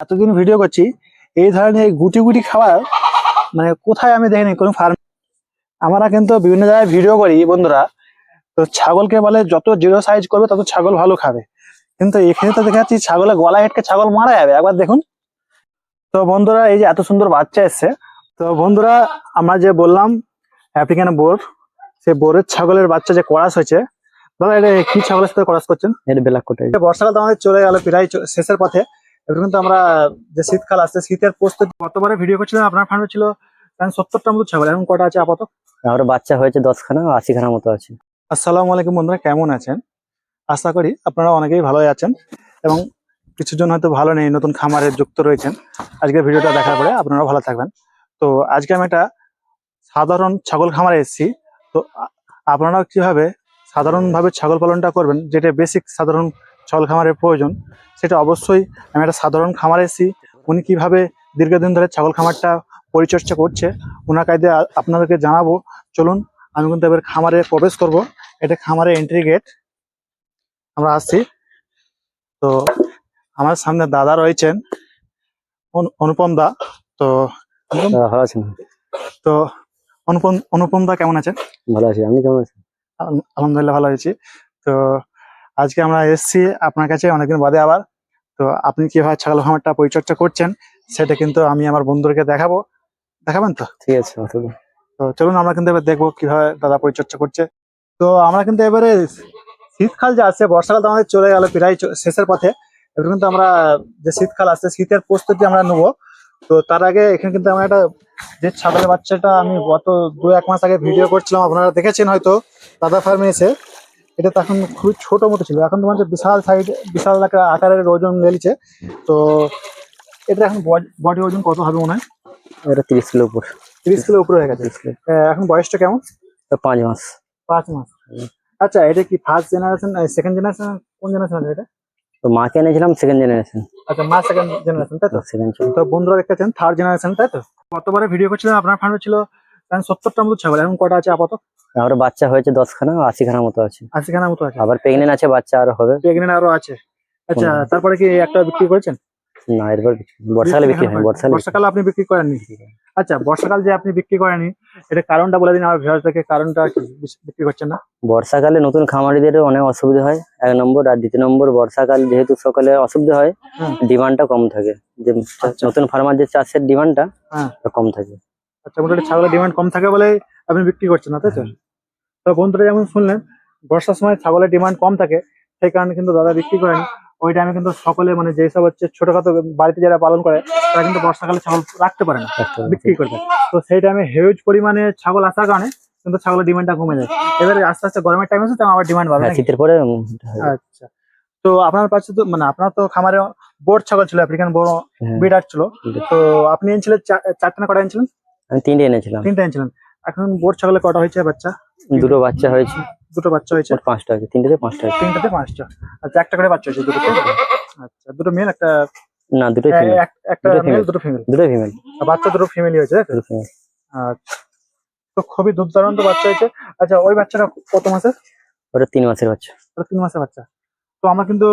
এতদিন ভিডিও করছি এই ধরনের গুটি গুটি খাবার মানে কোথায় আমি দেখিনি কোনো ফার্ম আমরা কিন্তু বিভিন্ন জায়গায় ভিডিও করি বন্ধুরা। তো ছাগলকে বলে যত জিরো সাইজ করবে তত ছাগল ভালো খাবে। কিন্তু এখানে তো দেখা যাচ্ছি ছাগলের গলা হেটকে ছাগল মারা যাবে। একবার দেখুন। তো বন্ধুরা এই যে এত সুন্দর বাচ্চা এসছে। তো বন্ধুরা আমরা যে বললাম আফ্রিকান বোর সেই বোরের ছাগলের বাচ্চা যে করাস হয়েছে দাদা এটা কি ছাগলের সাথে করাস করছেন? এটা বেলাক কোটাই। এই বর্ষাকাল তো আমাদের চলে গেল প্রায় শেষের পথে। এবার কিন্তু আমরা যে শীতকাল আসছে শীতের প্রস্তুতি গতবারে ভিডিও করছিলাম আপনার ফার্মে ছিল সত্তরটা মতো ছাগল। এখন কটা আছে আপাতত? আমার বাচ্চা হয়েছে দশখানা আশি খানা মতো আছে। আসসালামু আলাইকুম বন্ধুরা কেমন আছেন? আশা করি আপনারা অনেকেই ভালোই আছেন এবং কিছু জন হয়তো ভালো নেই নতুন খামারে যুক্ত রয়েছেন। আজকে ভিডিওটা দেখার পরে আপনারাও ভালো থাকবেন। তো আজকে আমি একটা সাধারণ ছাগল খামারে এসেছি। তো আপনারা কীভাবে সাধারণভাবে ছাগল পালনটা করবেন যেটা বেসিক সাধারণ ছাগল খামারের প্রয়োজন। সেটা অবশ্যই আমি একটা সাধারণ খামারে এসেছি। উনি কীভাবে দীর্ঘদিন ধরে ছাগল খামারটা পরিচর্যা করছে ওনার কায়দে আপনাদেরকে জানাব। চলুন আমি কিন্তু এবার খামারে প্রবেশ করব। এটা খামারে এন্ট্রি গেট আমরা আসছি। তো আমার সামনে দাদা রয়েছেন অনু- অনুপম দা। তো অনুপম ভালো আছেন। তো অনুপম অনুপম দা কেমন আছেন? ভালো আছি আপনি কেমন আছেন? আল- আলহামদুলিল্লাহ ভালো আছি। তো আজকে আমরা এসেছি আপনার কাছে অনেকদিন বাদে আবার। তো আপনি কীভাবে ছাগল খামারটা পরিচর্যা করছেন সেটা কিন্তু আমি আমার বন্ধুদেরকে দেখাবো। দেখাবেন তো? ঠিক আছে তো চলুন আমরা কিন্তু এবার দেখব কীভাবে দাদা পরিচর্যা করছে। তো আমরা কিন্তু এবারে শীতকাল যে আসছে বর্ষাকাল তো আমাদের চলে গেল প্রায় শেষের পথে। এবার কিন্তু আমরা যে শীতকাল আসছে শীতের প্রস্তুতি আমরা নেব। তো তার আগে এখানে কিন্তু আমরা একটা যে ছাগলের বাচ্চাটা আমি গত দু এক মাস আগে ভিডিও করছিলাম আপনারা দেখেছেন হয়তো দাদা ফার্মে এসে। এটা তখন খুবই ছোট মতো ছিল। এখন তোমার বিশাল সাইড বিশাল একটা আকারের ওজন লেলিছে তো এটা এখন বডি ওজন কত হবে মনে হয়? এটা তিরিশ কিলো উপর। তিরিশ কিলো উপরে হয়ে গেছে। তিরিশ কিলো। আহ, এখন বয়সটা কেমন? পাঁচ মাস। পাঁচ মাস। আচ্ছা এটা কি ফার্স্ট জেনারেশন সেকেন্ড জেনারেশন কোন জেনারেশন আছে এটা? তো মাকে এনেছিলাম সেকেন্ড জেনারেশন আচ্ছা মা সেকেন্ড জেনারেশন তাই তো? সেকেন্ড তো বন্ধুরা দেখতেছেন থার্ড জেনারেশন তাই তো? গতবারে ভিডিও করছিলাম আপনার ফার্মে ছিল সত্তরটা মতো ছাগল এখন কটা আছে আপাতত? আমার বাচ্চা হয়েছে দশখানা আশি খানা মতো আছে। আশি খানা মতো আছে। আবার প্রেগনেন্ট আছে বাচ্চা আরও হবে। প্রেগনেন্ট আরও আছে। আচ্ছা তারপরে কি একটা বিক্রি করেছেন? না এরপর বর্ষাকালে বিক্রি হয় বর্ষাকালে বর্ষাকালে আপনি বিক্রি করেননি? আচ্ছা বর্ষাকাল যে আপনি বিক্রি করেননি এটা কারণটা বলে দিন আমার ভিউয়ার্সদেরকে কারণটা কি? বিক্রি করছেন না? বর্ষাকালে নতুন খামারিদের অনেক অসুবিধা হয় এক নম্বর আর দ্বিতীয় নম্বর বর্ষাকাল যেহেতু সকালে অসুবিধা হয় হুম। ডিমান্ডটা কম থাকে। যে আচ্ছা। নতুন ফার্মার যে চাষের ডিমান্ডটা হ্যাঁ। কম থাকে। আচ্ছা মোটামুটি ছাগলের ডিমান্ড কম থাকে বলে আপনি বিক্রি করছেন না তাই তো? তো বন্ধুরা যেমন শুনলেন বর্ষার সময় ছাগলের ডিমান্ড কম থাকে সেই কারণে কিন্তু দাদা বিক্রি করেন। ওই টাইমে কিন্তু সকলে মানে যেসব হচ্ছে ছোটখাটো বাড়িতে যারা পালন করে তারা কিন্তু বর্ষাকালে ছাগল রাখতে পারে না বিক্রি করে দেয় তো সেই টাইমে হিউজ পরিমাণে ছাগল আসার কারণে কিন্তু ছাগলের ডিমান্ডটা কমে যায়। এবারে আস্তে আস্তে গরমের টাইম আছে তখন আবার ডিমান্ড বাড়বে হ্যাঁ, শীতের পরে। আচ্ছা। তো আপনার পাশে তো মানে আপনার তো খামারে বোর্ড ছাগল ছিল আফ্রিকান বড় হ্যাঁ, বিডার ছিল। তো আপনি এনেছিলেন চারটে না কটা এনেছিলেন? আমি তিনটে এনেছিলাম। তিনটা এনেছিলেন। এখন বোর্ড ছাগলে কটা হয়েছে বাচ্চা? দুটো বাচ্চা হয়েছে। দুটো বাচ্চা হয়েছে? পাঁচটা আছে তিনটেতে পাঁচটা আছে তিনটাতে পাঁচটা। আচ্ছা একটা করে বাচ্চা হয়েছে দুটো আচ্ছা দুটো মেল একটা না দুটো ফিমেল এক- একটা দুটো মেল। দুটো ফিমেল দুটোই ফিমেল বাচ্চা দুটো ফিমেলই হয়েছে দুটো ফিমেল আচ্ছা। তো খুবই দুর্দান্ত বাচ্চা হয়েছে। আচ্ছা ওই বাচ্চাটা কত মাসের? ওটা তিন মাসের বাচ্চা। ওটা তিন মাসের বাচ্চা। তো আমরা কিন্তু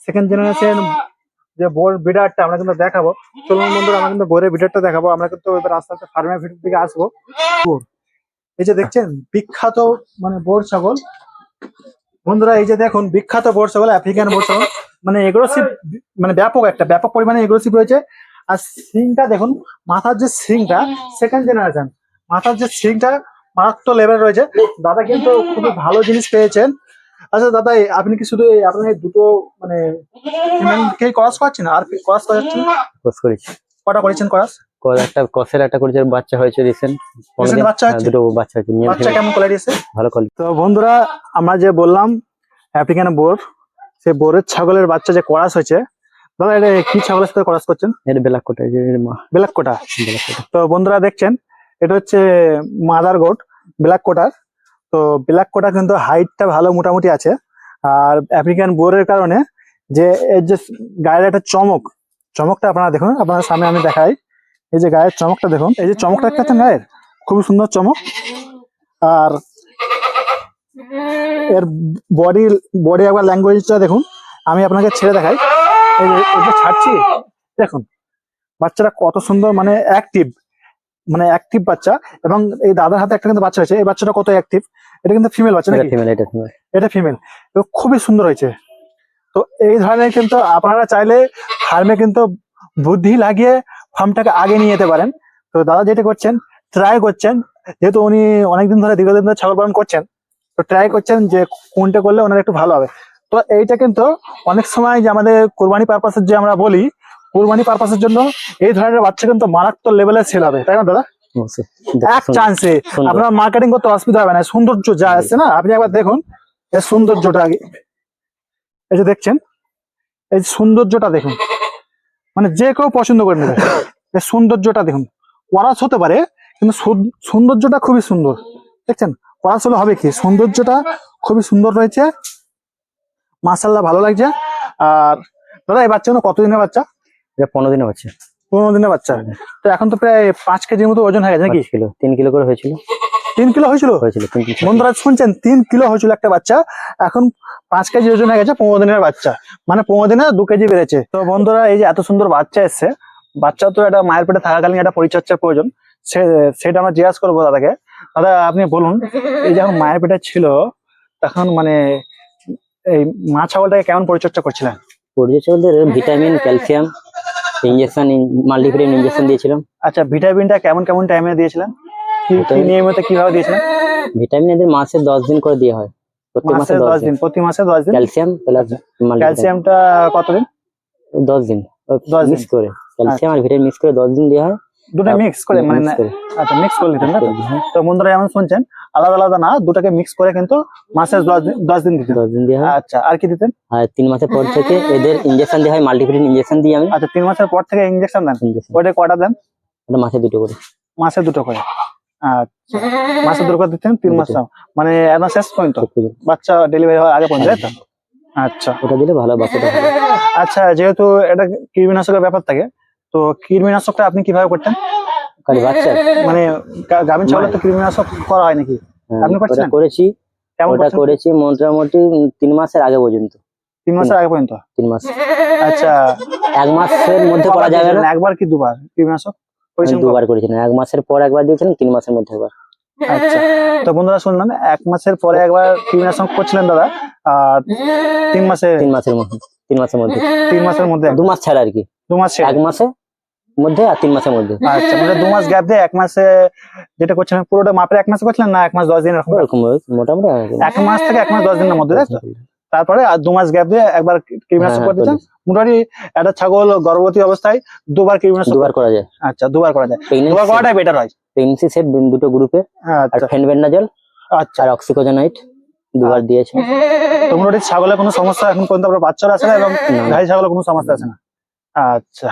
সেকেন্ড জেনারেশন যে বোর বিডারটা আমরা কিন্তু দেখাবো। চলুন বন্ধুরা, আমরা কিন্তু বোরের বিডারটা দেখাবো। আমরা কিন্তু এবার আস্তে আস্তে ফার্মের ভিতর দিকে আসব। এই যে দেখছেন, বিখ্যাত মানে বোর ছাগল। বন্ধুরা, এই যে দেখুন, বিখ্যাত বোর ছাগল আফ্রিকান বোর ছাগল। মানে এগ্রোসিভ মানে ব্যাপক একটা, ব্যাপক পরিমাণে এগ্রোসিভ রয়েছে। আর সিংটা দেখুন, মাথার যে সিংটা সেকেন্ড জেনারেশন মাথার যে সিংটা, মারাত্মক লেভেল রয়েছে। দাদা কিন্তু খুবই ভালো জিনিস পেয়েছেন। আচ্ছা দাদা আপনি কি শুধু আপনার দুটো মানে কে ক্রস করাচ্ছেন? আর ক্রস করাচ্ছেন? কোর্স করেছি কটা করেছেন ক্রস একটা কসের একটা করেছে বাচ্চা হয়েছে রিসেন্ট বাচ্চা হয়েছে? দুটো বাচ্চা হয়েছে বাচ্চা কেমন কোয়ালিটি আছে ভালো কোয়ালিটি তো বন্ধুরা আমরা যে বললাম আফ্রিকান বোর সেই বোরের ছাগলের বাচ্চা যে করাস হয়েছে দাদা এটা কি ছাগলের সাথে করাস করছেন? এটা বেলাক কোটাই যে মা। ব্ল্যাক কোটা বেলাক কোটা তো বন্ধুরা দেখছেন এটা হচ্ছে মাদার গোট ব্ল্যাক কোটার তো ব্ল্যাক কোটা কিন্তু হাইটটা ভালো মোটামুটি আছে। আর আফ্রিকান বোরের কারণে যে এর যে গায়ের একটা চমক, চমকটা আপনারা দেখুন আপনার সামনে আমি দেখাই। এই যে গায়ের চমকটা দেখুন, এই যে চমকটা একটা গায়ের খুব সুন্দর চমক। আর এর বডি বডি একবার ল্যাঙ্গুয়েজটা দেখুন, আমি আপনাকে ছেড়ে দেখাই। এই যে ছাড়ছি, দেখুন বাচ্চাটা কত সুন্দর মানে অ্যাক্টিভ মানে অ্যাক্টিভ বাচ্চা এবং এই দাদার হাতে একটা কিন্তু বাচ্চা হয়েছে। এই বাচ্চাটা কত অ্যাক্টিভ এটা কিন্তু ফিমেল বাচ্চা এটা নাকি? ফিমেল এটা ফিমেল এটা ফিমেল তো খুবই সুন্দর হয়েছে। তো এই ধরনের কিন্তু আপনারা চাইলে ফার্মে কিন্তু বুদ্ধি লাগিয়ে ফার্মটাকে আগে নিয়ে যেতে পারেন। তো দাদা যেটা করছেন ট্রাই করছেন। যেহেতু উনি অনেকদিন ধরে দীর্ঘদিন ধরে ছাগল পালন করছেন তো ট্রাই করছেন যে কোনটা করলে ওনার একটু ভালো হবে। তো এইটা কিন্তু অনেক সময় যে আমাদের কোরবানি পারপাসের যে আমরা বলি কোরবানি পারপাসের জন্য এই ধরনের বাচ্চা কিন্তু মারাত্মক লেভেলের সেল হবে। তাই না দাদা? এক চান্সে আপনার মার্কেটিং করতে অসুবিধা হবে না। সৌন্দর্য যা আসছে না আপনি একবার দেখুন এই সৌন্দর্যটা আগে। এই যে দেখছেন এই যে সৌন্দর্যটা দেখুন। মানে যে কেউ পছন্দ করে নেবে এই সৌন্দর্যটা দেখুন। ওয়ারাস হতে পারে কিন্তু সৌন্দর্যটা খুবই সুন্দর। দেখছেন? ওয়ারাস হলে হবে কি? সৌন্দর্যটা খুবই সুন্দর রয়েছে। মার্শাল্লাহ ভালো লাগছে। আর দাদা এই বাচ্চাগুলো কতদিনের বাচ্চা? এটা পনেরো দিনে হচ্ছে পনেরো দিনের বাচ্চা। তো এখন তো প্রায় পাঁচ কেজির মতো ওজন হয়ে গেছে নাকি? কিলো। তিন কিলো করে হয়েছিল। তিন কিলো হয়েছিল? হয়েছিল বন্ধুরা শুনছেন তিন কিলো হয়েছিল একটা বাচ্চা। এখন পাঁচ কেজি ওজন হয়ে গেছে পনেরো দিনের বাচ্চা। মানে পনেরো দিনে দু কেজি বেড়েছে। তো বন্ধুরা এই যে এত সুন্দর বাচ্চা এসছে বাচ্চা তো একটা মায়ের পেটে থাকাকালীন একটা পরিচর্যার প্রয়োজন। সে সেটা আমরা জিজ্ঞাসা করব দাদাকে। দাদা আপনি বলুন এই যখন মায়ের পেটে ছিল তখন মানে এই মা ছাগলটাকে কেমন পরিচর্যা করছিলেন? বলতে vitamin calcium injection multivitamin injection দিয়েছিলাম। আচ্ছা ভিটামিনটা কেমন কেমন টাইমে দিয়েছিলেন? কি নিয়মিত কীভাবে দিয়েছিলেন? ভিটামিন এদের মাসে দশ দিন করে দেওয়া হয়। প্রতি মাসে দশ দিন। প্রতি মাসে দশ দিন? ক্যালসিয়াম প্লাস ক্যালসিয়ামটা কতদিন? দশ দিন। দশ দিন। মিক্স করে ক্যালসিয়াম আর ভিটামিন মিক্স করে দশ দিন দেওয়া হয়। দুটো মিক্স করে মানে আচ্ছা মিক্স করে নিতেন না তো? হ্যাঁ, বন্ধুরা যেমন শুনছেন আলাদা আলাদা না দুটাকে মিক্স করে কিন্তু মাসে দশ দিন দিতেন। দশ দিন হয়। আচ্ছা আর কি দিতেন? আর তিন মাসের পর থেকে এদের ইঞ্জেকশন দেওয়া হয় মাল্টিভিটামিন ইঞ্জেকশন দিই আমি। আচ্ছা তিন মাসের পর থেকে ইঞ্জেকশন দেন? ওইটা কটা দেন? মাসে দুটো করে। মাসে দুটো করে। আচ্ছা মাসে দুটো করে দিতেন তিন মাস মানে একদম শেষ পর্যন্ত? বাচ্চা ডেলিভারি হওয়ার আগে পর্যন্ত আচ্ছা। ওটা দিলে ভালো বাচ্চাটা আচ্ছা যেহেতু এটা কৃমিনাশকের ব্যাপার থাকে তো কৃমিনাশকটা আপনি কীভাবে করতেন? কারি মানে গ্রামীণ ছাগলের তো কৃমিনাশক করা হয় নাকি? হ্যাঁ, আপনি ওটা করছিলেন? করেছি ওটা করছেন? করেছি মোটামুটি তিন মাসের আগে পর্যন্ত। তিন মাসের আগে পর্যন্ত? তিন মাস। আচ্ছা। এক মাসের মধ্যে করা যাবে না? একবার কি দুবার? কৃমিনাশক? করেছেন দুবার এক মাসের পর একবার তিন মাসের মধ্যে একবার। আচ্ছা। তো বন্ধুরা শুনলেন এক মাসের পরে একবার কৃমিনাশক করছিলেন দাদা আর তিন মাসে তিন মাসের মধ্যে তিন মাসের মধ্যে। তিন মাসের মধ্যে। দু মাস ছাড়া আর কি। দু মাস এক মাসে মধ্যে আর তিন মাসের মধ্যে। আচ্ছা মানে দু মাস গ্যাপ দিয়ে এক মাসে যেটা করছিলেন পুরোটা মাপের এক মাসে করছিলেন না এক মাস দশ দিন এরকম মোটামুটি এক মাস থেকে এক মাস দশ দিনের মধ্যে তাই তারপরে আর দু মাস গ্যাপ দিয়ে একবার কৃমিনাশক হ্যাঁ, করে দিচ্ছেন মোটামুটি একটা ছাগল গর্ভবতী অবস্থায় দুবার কৃমিনাশক দুবার করা যায়। আচ্ছা দুবার করা যায়। দুবার করাটাই বেটার হয়। প্রেগনেন্সি সেট দুটো গ্রুপে আর আচ্ছা। ফেনবেন্ডাজল আচ্ছা। আর অক্সিকোজেনাইট দুবার দিয়েছে। তো মোটামুটি ছাগলের কোনো সমস্যা এখন পর্যন্ত আপনার বাচ্চারা আছে না এবং। গাড়ি ছাগলের কোনো সমস্যা আছে না? আচ্ছা।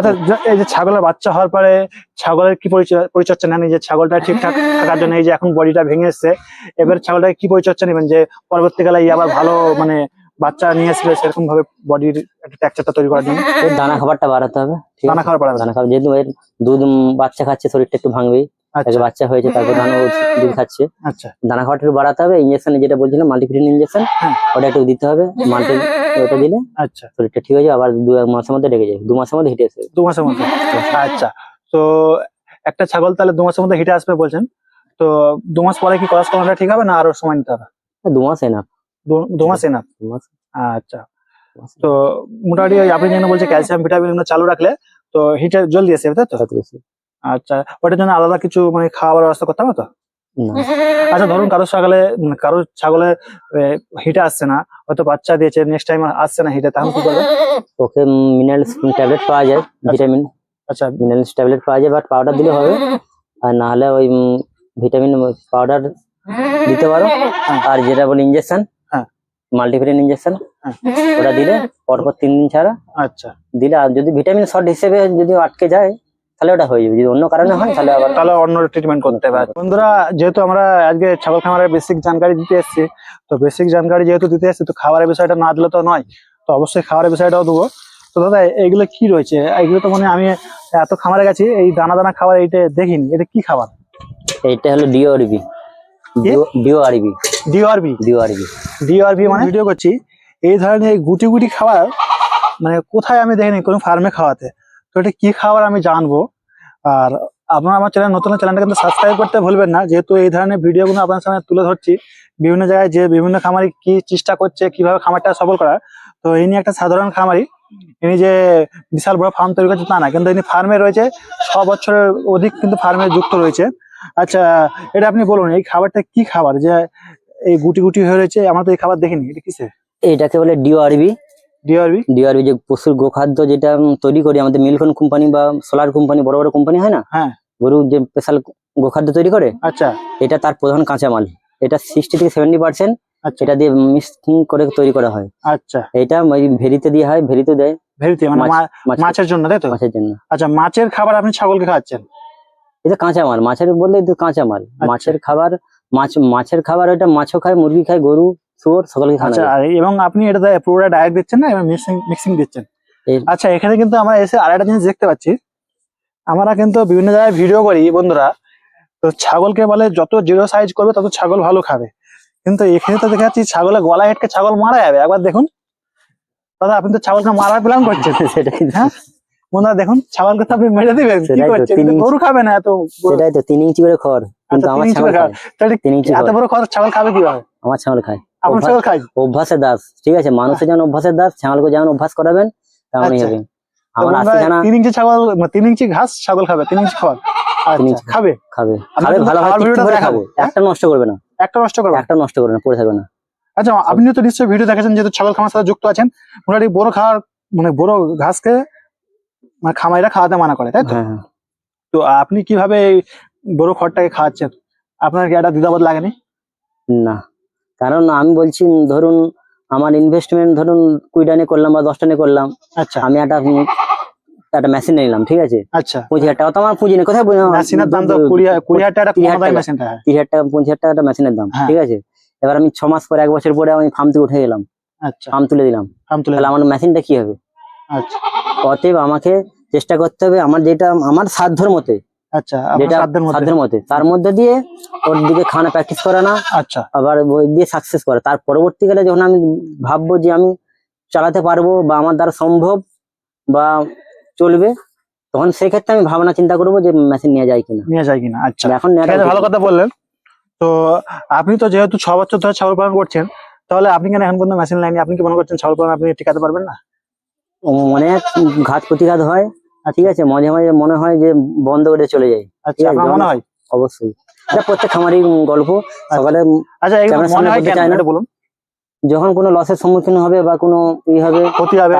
আচ্ছা এই যে ছাগলের বাচ্চা হওয়ার পরে ছাগলের কি পরিচর্যা- পরিচর্যা নেন? যে ছাগলটা ঠিকঠাক থাকার জন্য এই যে এখন বডিটা ভেঙে এসছে। এবার ছাগলটাকে কি পরিচর্যা নেবেন? যে পরবর্তীকালে আবার ভালো মানে বাচ্চা নিয়ে সেরকম ভাবে বডির একটা টেক্সচারটা তৈরি করার জন্য। দানা খাবারটা বাড়াতে হবে দানা? খাবার দানা খাবার যেহেতু এর দুধ বাচ্চা খাচ্ছে শরীরটা একটু ভাঙবেই। বাচ্চা হয়েছে তারপর ধান দুধ খাচ্ছে। আচ্ছা। দানা খাবারটা একটু বাড়াতে হবে ইঞ্জেকশন যেটা বলছিলাম মাল্টিভিটামিন ইঞ্জেকশন হ্যাঁ। ওটা একটু দিতে হবে মাল্টি ওটা দিলে আচ্ছা। শরীরটা ঠিক হয়ে যাবে আবার দু এক মাসের মধ্যে রেগে যাবে দু মাসের মধ্যে হিটে আসবে। দু মাসের মধ্যে। আচ্ছা। তো একটা ছাগল তাহলে দু মাসের মধ্যে হিটে আসবে বলছেন। তো দু মাস পরে কি ক্রস করানোটা ঠিক হবে না আরও সময় নিতে হবে? দু মাস এনাফ দু- মাস না দু মাস। আচ্ছা। তো মোটামুটি আপনি যেন বলছে ক্যালসিয়াম ভিটামিন চালু রাখলে তো হিটে জলদি আসবে তাই তো। আচ্ছা ওটার জন্য আলাদা কিছু মানে খাওয়ার ব্যবস্থা করতে হবে তো? আচ্ছা ধরুন কারও ছাগলে কারও ছাগলের হিটে আসছে না হয়তো বাচ্চা দিয়েছে নেক্সট টাইম আসছে না হিটে তখন কি করবে? ওকে মিনারেলস ট্যাবলেট পাওয়া যায় ভিটামিন আচ্ছা। মিনারেলস ট্যাবলেট পাওয়া যায় বাট পাউডার দিলে হবে। আর না হলে ওই ভিটামিন পাউডার দিতে পারো। আর যেটা বলে ইঞ্জেকশন হ্যাঁ। মাল্টিভিটামিন ইঞ্জেকশন হ্যাঁ। ওটা দিলে পরপর তিন দিন ছাড়া আচ্ছা। দিলে আর যদি ভিটামিন শর্ট হিসেবে যদি আটকে যায় তাহলে ওটা হয়ে যাবে। যদি অন্য কারণে হয় তাহলে আবার তাহলে অন্য ট্রিটমেন্ট করতে হবে। বন্ধুরা যেহেতু আমরা আজকে ছাগল খামারের বেসিক জানকারি দিতে এসেছি তো বেসিক জানকারি যেহেতু দিতে এসেছি তো খাবারের বিষয়টা না দিলে তো নয়। তো অবশ্যই খাবারের বিষয়টাও দেবো। তো দাদা এইগুলো কি রয়েছে? এইগুলো তো মানে আমি এত খামারে গেছি এই দানা দানা খাবার এইটা দেখিনি। এটা কি খাবার? এইটা হলো DORB? DORB DRB DORB DRB মানে? ভিডিও করছি। এই ধরনের এই গুটি গুটি খাবার মানে কোথায় আমি দেখিনি কোনো ফার্মে খাওয়াতে। এটা কি খাবার আমি জানব? আর আপনারা আমার চ্যানেল নতুন চ্যানেলটা কিন্তু সাবস্ক্রাইব করতে ভুলবেন না। যেহেতু এই ধরনের ভিডিওগুলো আপনার সামনে তুলে ধরছি, বিভিন্ন জায়গায় যে বিভিন্ন খামারি কি চেষ্টা করছে, কীভাবে খামারটা সফল করা তো ইনি একটা সাধারণ খামারি। ইনি যে বিশাল বড় ফার্ম তৈরি করছে তা না, কিন্তু ইনি ফার্মে রয়েছে, ছ বছরের অধিক কিন্তু ফার্মে যুক্ত রয়েছে। আচ্ছা এটা আপনি বলুন, এই খাবারটা কি খাবার? যে এই গুটি গুটি হয়ে রয়েছে, আমরা তো এই খাবার দেখিনি, এটা কিসে এটাকে বলে ডিওআরবি ডিআরবি ডিওআরবি যে পশুর গোখাদ্য যেটা তৈরি করি আমাদের মিলকন কোম্পানি বা সোলার কোম্পানি বড় বড় কোম্পানি হয় না? হ্যাঁ। গরুর যে স্পেশাল গোখাদ্য তৈরি করে আচ্ছা। এটা তার প্রধান কাঁচামাল। এটা সিক্সটি থেকে সেভেন্টি পার্সেন্ট আচ্ছা। এটা দিয়ে মিক্সিং করে তৈরি করা হয়। আচ্ছা। এটা ভেরিতে দিয়ে হয় ভেরিতে দেয়। ভেরিতে মানে মাছের জন্য তাই তো? মাছের জন্য। আচ্ছা মাছের খাবার আপনি ছাগলকে খাওয়াচ্ছেন? এটা কাঁচামাল মাছের বললে কাঁচামাল। আচ্ছা। মাছের খাবার মাছ মাছের খাবার ওটা মাছও খায় মুরগি খায় গরু শুয়োর সকলকে খাওয়ানো আচ্ছা এবং আপনি এটা পুরোটা ডায়েট দিচ্ছেন না এবং মিক্সিং মিক্সিং দিচ্ছেন? আচ্ছা এখানে কিন্তু আমরা এসে আরেকটা জিনিস দেখতে পাচ্ছি। আমরা কিন্তু বিভিন্ন জায়গায় ভিডিও করি বন্ধুরা। তো ছাগলকে বলে যত জিরো সাইজ করবে তত ছাগল ভালো খাবে। কিন্তু এখানে তো দেখা যাচ্ছে ছাগলের গলা হেটকে ছাগল মারা যাবে। একবার দেখুন। দাদা আপনি তো ছাগলকে মারার প্ল্যান করছেন। সেটাই হ্যাঁ? বন্ধুরা দেখুন ছাগলকে তো আপনি মেরে দিবেন। কি করছেন? গরু খাবে না এত সেটাই তো তিন ইঞ্চি করে খড়। কিন্তু আচ্ছা, আমার ছাগল খায়। এত খড়। বড় খরচ ছাগল খাবে কীভাবে? আমার ছাগল খায়। অভ্যাসের দাস ঠিক আছে? মানুষের যেমন অভ্যাসের দাস ছাগলকে যেমন অভ্যাস করাবেন তেমনই আচ্ছা। হবে। আমার জানা তিন ইঞ্চি ছাগল মানে তিন ইঞ্চি ঘাস ছাগল খাবে তিন ইঞ্চি খাবার আচ্ছা খাবে? খাবে। ভালো করে খাবে। একটা নষ্ট করবে না। একটা নষ্ট করবে একটা নষ্ট করবে না পড়ে থাকবে না। আচ্ছা আপনিও তো নিশ্চয়ই ভিডিও দেখেছেন যেহেতু ছাগল খামার সাথে যুক্ত আছেন। মোটামুটি বড় খাওয়ার মানে বড় ঘাসকে মানে খামারিরা খাওয়াতে মানা করে তাই তো? হ্যাঁ হ্যাঁ। তো আপনি কীভাবে বড় খড়টাকে খাওয়াচ্ছেন? আপনার কি একটা দ্বিধাবোধ লাগেনি? না। কারণ আমি বলছি ধরুন আমার ইনভেস্টমেন্ট ধরুন কুড়ি টানে করলাম বা দশ টানে করলাম আচ্ছা। আমি একটা একটা মেশিন নিলাম ঠিক আছে? আচ্ছা। পঁচিশ হাজার টাকা তো আমার পুঁজি নেই কোথায় মেশিনের দাম তো কুড়ি হাজার- টাকা। হ্যাঁ। তিরিশ হাজার টাকা পঁচিশ হাজার টাকা একটা মেশিনের দাম হ্যাঁ। ঠিক আছে? এবার আমি ছ মাস পরে এক বছর পরে আমি ফার্ম থেকে উঠে গেলাম। আচ্ছা। ফার্ম তুলে দিলাম। ফার্ম তুলে তাহলে আমার মেশিনটা কি হবে? আচ্ছা। অতএব আমাকে চেষ্টা করতে হবে আমার যেটা আমার সাধ্যর মতে আচ্ছা যেটা সাধ্যের মধ্যে? তার মধ্যে দিয়ে ওর দিকে খানা প্র্যাকটিস করা না আচ্ছা। আবার ওই দিয়ে সাকসেস করা। তার পরবর্তীকালে যখন আমি ভাববো যে আমি চালাতে পারব বা আমার দ্বারা সম্ভব বা চলবে তখন সেই ক্ষেত্রে আমি ভাবনা চিন্তা করব যে মেশিন নিয়ে যায় কিনা। নিয়ে যায় কিনা আচ্ছা। এখন ভালো কথা বললেন। তো আপনি তো যেহেতু ছ বছর ধরে ছাগল পালন করছেন তাহলে আপনি কেন এখন পর্যন্ত মেশিন লাইনে? আপনি কি মনে করছেন ছাগল পালন আপনি টিকাতে পারবেন না? অনেক ঘাত প্রতিঘাত হয়। ঠিক আছে মাঝে মাঝে মনে হয় যে বন্ধ করে চলে যায় আচ্ছা মনে হয়? অবশ্যই। এটা প্রত্যেক খামারি গল্প। সকালে আচ্ছা মনে হয় কেন এটা বলুন। যখন কোনো লসের সম্মুখীন হবে বা কোনো ই হবে ক্ষতি হবে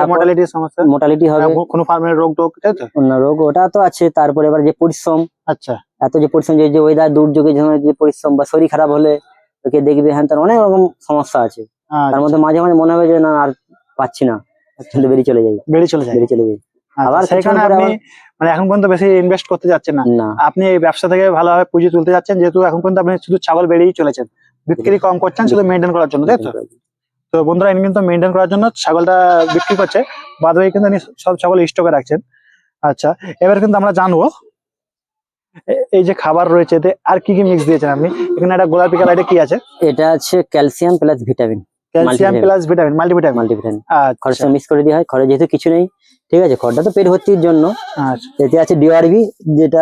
সমস্যা? মোটালিটি হবে। কোনো ফার্মের রোগ টোগ ওটা তো আছে। তারপরে এবার যে পরিশ্রম আচ্ছা। এত যে পরিশ্রম যে ওয়েদার দুর্যোগে যে- পরিশ্রম বা শরীর খারাপ হলে ওকে দেখবে হ্যান তার অনেক রকম সমস্যা আছে। তার আচ্ছা, মধ্যে মাঝে মাঝে মনে হবে যে না আর পাচ্ছি না। কিন্তু বেরিয়ে চলে যাই। বেরিয়ে চলে যায় বেরিয়ে চলে যাই। আচ্ছা, আবার কারণে কিছুদিন পরে আপনি মানে এখন পর্যন্ত বেশি ইনভেস্ট করতে যাচ্ছেন না। আপনি এই ব্যবসা থেকে ভালোভাবে পুঁজি তুলতে যাচ্ছেন যেহেতু এখন পর্যন্ত আপনি শুধু ছাগল বেরিয়েই চলেছেন। বিক্রি কম করছেন শুধু মেনটেন করার জন্য তাই তো? তো বন্ধুরা ইনি কিন্তু মেনটেন করার জন্য ছাগলটা বিক্রি করছে। বাদ বাকি কিন্তু ইনি সব ছাগল স্টকে রাখছেন। আচ্ছা এবার কিন্তু আমরা জানব এই যে খাবার রয়েছে এতে আর কি কি মিক্স দিয়েছেন আপনি? এখানে একটা গোলাপি কালার এটা কি আছে? এটা আছে calcium plus vitamin calcium plus vitamin multivitamin multivitamin সঙ্গে মিক্স করে দেওয়া হয় খড়ে যেহেতু কিছু নেই ঠিক আছে খড়টা তো পেট ভর্তির জন্য। আচ্ছা। এতে আছে ডিআরবি যেটা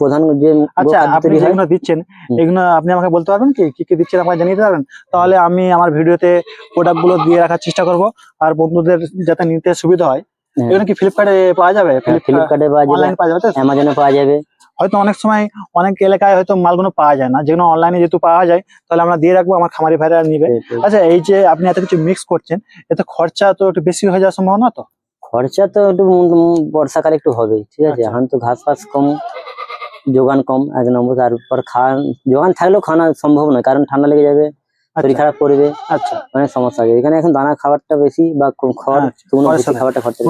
প্রধান যে আচ্ছা আপনি যেগুলো দিচ্ছেন এগুলো আপনি আমাকে বলতে পারবেন কি? কি কি দিচ্ছেন আমাকে জানিয়ে দিতে পারবেন? তাহলে আমি আমার ভিডিওতে প্রোডাক্টগুলো দিয়ে রাখার চেষ্টা করব আর বন্ধুদের যাতে নিতে সুবিধা হয়। হ্যাঁ। এগুলো কি ফ্লিপকার্টে পাওয়া যাবে? ফ্লিপকার্ট ফ্লিপকার্টে পাওয়া যাবে অনলাইন পাওয়া যাবে? অ্যামাজনে পাওয়া যাবে। হয়তো অনেক সময় অনেক এলাকায় হয়তো মালগুলো পাওয়া যায় না। যেগুলো অনলাইনে যেহেতু পাওয়া যায় তাহলে আমরা দিয়ে রাখব আমার খামারি ভাইরা নিবে। আচ্ছা এই যে আপনি এত কিছু মিক্স করছেন এতে খরচা তো একটু বেশি হয়ে যাওয়ার সম্ভাবনা তো? খরচা তো একটু বর্ষাকালে একটু হবে ঠিক আছে? আচ্ছা। এখন তো ঘাস ফাস কম যোগান কম এক নম্বর তারপর খাওয়ান যোগান থাকলেও খাওয়া সম্ভব নয় কারণ ঠান্ডা লেগে যাবে শরীর আচ্ছা খারাপ করবে আচ্ছা। অনেক সমস্যা আছে এখানে এখন দানা খাবারটা বেশি বা কম খড় আচ্ছা। খাবারটা খরচা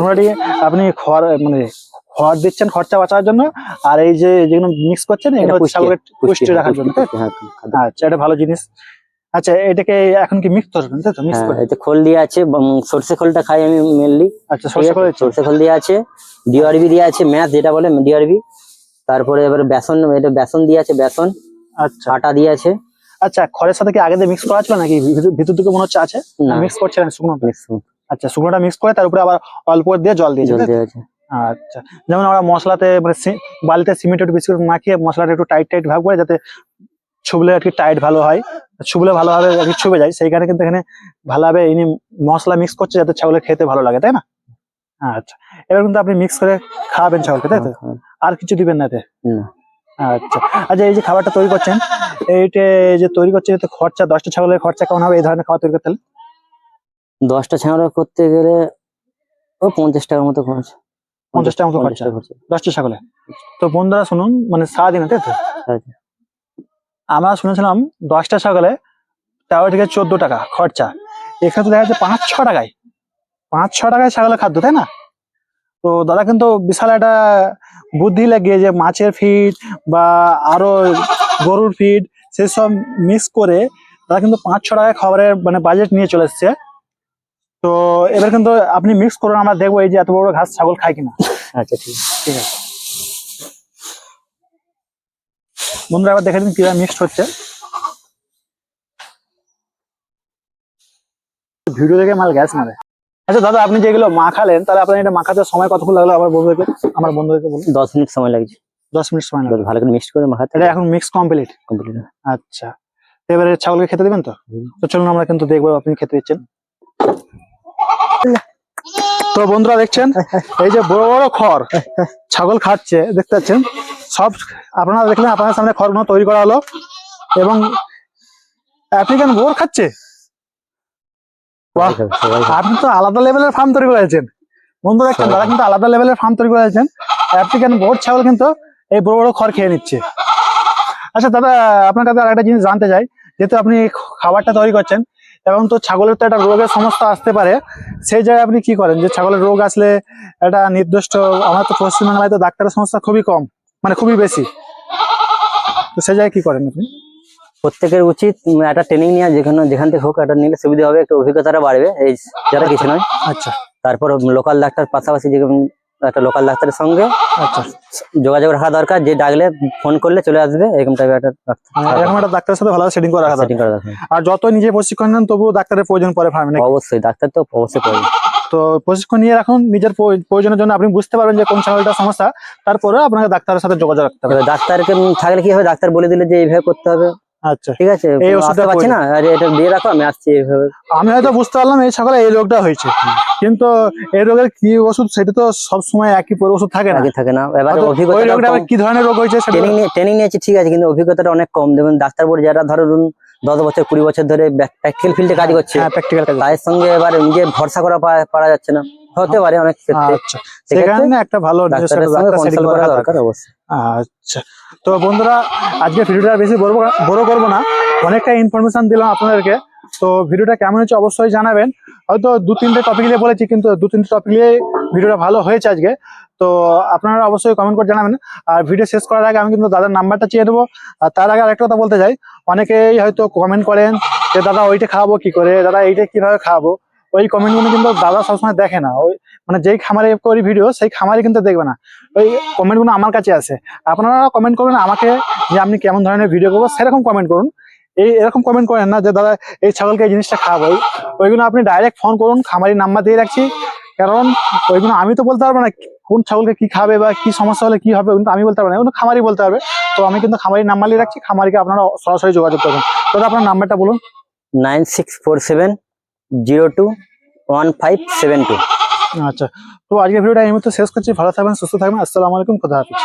আপনি খড় মানে খড় দিচ্ছেন খরচা বাঁচার জন্য আর এই যে যেগুলো মিক্স করছেন এটা এগুলো ছাগলের পুষ্টি রাখার জন্য হ্যাঁ। আচ্ছা এটা ভালো জিনিস। আচ্ছা এটাকে এখন কি মিক্স করবেন তাই তো? মিক্স হ্যাঁ, করে এতে খোল দিয়ে আছে সর্ষে খোলটা খাই আমি মেনলি আচ্ছা সরষে খোল? সর্ষে খোল দিয়ে আছে ডিআরবি দিয়ে আছে ম্যাথ যেটা বলে ডিআরবি তারপরে এবার বেসন এটা বেসন দিয়ে আছে বেসন। আচ্ছা। আটা দিয়ে আছে। আচ্ছা খড়ের সাথে কি আগে দিয়ে মিক্স করা ছিল নাকি? ভিতর- দিকে মনে হচ্ছে আছে? মিক্স করছিলেন শুকনো মিক্স আচ্ছা শুকনোটা মিক্স করে তার উপরে আবার অল্প দিয়ে জল দিয়ে জল তাই আছে। আচ্ছা। যেমন আমরা মশলাতে মানে বালিতে সিমেন্ট একটু বিস্কুট মাখিয়ে মশলাটা একটু টাইট টাইট ভাগ করে যাতে ছুবলে আর কি টাইট ভালো হয়। ছুবলে ভালোভাবে আর কি ছুবে যায় সেইখানে কিন্তু এখানে ভালোভাবে ইনি মশলা মিক্স করছে যাতে ছাগলের খেতে ভালো লাগে তাই না? আচ্ছা। এবার কিন্তু আপনি মিক্স করে খাওয়াবেন ছাগলকে তাই তো? হ্যাঁ, আর কিছু দিবেন না এতে। আচ্ছা। আচ্ছা এই যে খাবারটা তৈরি করছেন এইটা যে তৈরি করছেন এতে খরচা দশটা ছাগলের খরচা কেমন হবে? এই ধরনের খাবার তৈরি করতে হলে? দশটা ছাগল করতে গেলে ও পঞ্চাশ টাকার মতো খরচ। পঞ্চাশ টাকার মতো খরচা টাকা দশটা ছাগলে। তো বন্ধুরা শুনুন মানে সারাদিনে তাই তো? আমরা শুনেছিলাম দশটা ছাগলে তেরো থেকে চোদ্দ টাকা খরচা। এখানে তো দেখা যাচ্ছে পাঁচ ছ টাকায়। পাঁচ ছ টাকায় ছাগলের খাদ্য তাই না? তো দাদা কিন্তু বিশাল একটা বুদ্ধি লাগিয়ে যে মাছের ফিড বা আরও গরুর ফিড সেসব মিক্স করে তারা কিন্তু পাঁচ ছ টাকায় খাবারের মানে বাজেট নিয়ে চলে এসছে। তো এবার কিন্তু আপনি মিক্স করুন আমরা দেখব এই যে এত বড় ঘাস ছাগল খায় কিনা। আচ্ছা ঠিক আছে। ঠিক আছে। বন্ধুরা আবার দেখে দিন কীভাবে মিক্সড হচ্ছে। ভিডিও দেখে মাল গ্যাস মারে। আচ্ছা দাদা আপনি যেগুলো মাখালেন তাহলে আপনার এটা মাখাতে সময় কতক্ষণ লাগল? আমার বন্ধুদেরকে আমার বন্ধুদেরকে বলুন। দশ মিনিট সময় লাগছে। দশ মিনিট সময় লাগল বেশ ভালো করে মিক্সড করে মাখাতে এটা এখন মিক্স কমপ্লিট কমপ্লিট আচ্ছা। এবারে ছাগলকে খেতে দেবেন তো। তো চলুন আমরা কিন্তু দেখব আপনি খেতে দিচ্ছেন। তো বন্ধুরা দেখছেন এই যে বড় বড় খড় ছাগল খাচ্ছে দেখতে পাচ্ছেন? সব আপনারা দেখলেন আপনার সামনে খড়গুলো তৈরি করা হলো। এবং আফ্রিকান বোর খাচ্ছে? আপনি তো আলাদা লেভেলের ফার্ম তৈরি করেছেন। বন্ধু দেখছেন তারা কিন্তু আলাদা লেভেলের ফার্ম তৈরি করেছেন আফ্রিকান বোর ছাগল কিন্তু এই বড় বড় খড় খেয়ে নিচ্ছে। আচ্ছা দাদা আপনার কাছে আরেকটা জিনিস জানতে চাই যেহেতু আপনি খাবারটা তৈরি করছেন এবং তো ছাগলের তো একটা রোগের সমস্যা আসতে পারে সেই জায়গায় আপনি কি করেন? যে ছাগলের রোগ আসলে একটা নির্দিষ্ট আমার তো পশ্চিমবাংলায় তো ডাক্তারের সমস্যা খুবই কম মানে খুবই বেশি। তো সেই জায়গায় কি করেন আপনি? প্রত্যেকের উচিত একটা ট্রেনিং নেওয়া যেখানে যেখান থেকে হোক একটা নিলে সুবিধা হবে একটু অভিজ্ঞতাটা বাড়বে এই যারা কিছু নয়। আচ্ছা। তারপর লোকাল ডাক্তার পাশাপাশি যে একটা লোকাল ডাক্তারের সঙ্গে। আচ্ছা। যোগাযোগ রাখা দরকার যে ডাকলে ফোন করলে চলে আসবে এরকম টাইপের একটা মানে এরকম একটা ডাক্তারের সাথে ভালো সেটিং করে রাখা সেটিং করা দরকার। আর যত নিজে প্রশিক্ষণ নেন তবুও ডাক্তারের প্রয়োজন পড়ে ফার্মে অবশ্যই ডাক্তার তো অবশ্যই প্রয়োজন। তো প্রশিক্ষণ নিয়ে রাখুন নিজের প্রয়োজনের জন্য আপনি বুঝতে পারবেন যে কোন ছাগলটা সমস্যা তারপরে আপনাকে ডাক্তারের সাথে যোগাযোগ রাখতে হবে। ডাক্তারকে থাকলে কি হবে? ডাক্তার বলে দিলে যে এইভাবে করতে হবে। আচ্ছা। ঠিক আছে এই কোনো ওষুধটা আসতে না? আরে এটা দিয়ে রাখো আমি আসছি এইভাবে আমি হয়তো বুঝতে পারলাম এই এই রোগটা হয়েছে। কিন্তু এই রোগের কি ওষুধ সেটা তো একই পর ওষুধ থাকে না। থাকে না। এবার অভিজ্ঞতা কি ধরনের রোগ হয়েছে নিয়ে ট্রেনিং নিয়েছি ঠিক আছে কিন্তু অভিজ্ঞতাটা অনেক কম। দেখুন ডাক্তার বলে যারা ধরুন দশ বছর কুড়ি বছর ধরে প্র্যাকটিক্যাল ফিল্ডে কাজ করছে। হ্যাঁ প্র্যাকটিক্যাল কাজ। তাদের সঙ্গে এবার নিজে ভরসা করা পারা যাচ্ছে না। হতে পারে অনেক ক্ষেত্রে। আচ্ছা সেখানে একটা ভালো কনসাল্ট করা দরকার অবশ্যই আচ্ছা তো বন্ধুরা আজকে ভিডিওটা বেশি বড় বড় করব না। অনেকটা ইনফরমেশন দিলাম আপনাদেরকে। তো ভিডিওটা কেমন হচ্ছে অবশ্যই জানাবেন। হয়তো দু, তিনটে টপিক নিয়ে বলেছি, কিন্তু দু, তিনটে টপিক নিয়ে ভিডিওটা ভালো হয়েছে আজকে। তো আপনারা অবশ্যই কমেন্ট করে জানাবেন। আর ভিডিও শেষ করার আগে আমি কিন্তু দাদার নাম্বারটা চেয়ে দেবো। আর তার আগে আরেকটা কথা বলতে চাই। অনেকেই হয়তো কমেন্ট করেন যে, দাদা, ওইটা খাওয়াবো কি করে? দাদা, এইটা কীভাবে খাওয়াবো ওই কমেন্টগুলো কিন্তু দাদা সবসময় দেখে না। ওই মানে যেই খামারে করি ভিডিও সেই খামারে কিন্তু দেখবে না। ওই কমেন্টগুলো আমার কাছে আছে। আপনারা কমেন্ট করবেন আমাকে যে আপনি কেমন ধরনের ভিডিও করব, সেরকম কমেন্ট করুন। এই এরকম কমেন্ট করেন না যে দাদা এই ছাগলকে এই জিনিসটা খাওয়াবো। ওই- ওইগুলো আপনি ডাইরেক্ট ফোন করুন খামারি নাম্বার দিয়ে রাখছি। কারণ ওইগুলো আমি তো বলতে পারব না কোন ছাগলকে কি খাবে বা কি সমস্যা হলে কি হবে কিন্তু আমি বলতে পারব না। ওগুলো খামারি বলতে পারবে তো আমি কিন্তু খামারি নাম্বার দিয়ে রাখছি। খামারিকে আপনারা সরাসরি যোগাযোগ করবেন। তো আপনার নাম্বারটা বলুন। Nine six four seven zero two one five seven two. আচ্ছা। তো আজকে ভিডিওটা এই মুহূর্তে শেষ করছি। ভালো থাকবেন সুস্থ থাকবেন। আসসালামু আলাইকুম। খোদা হাফিজ।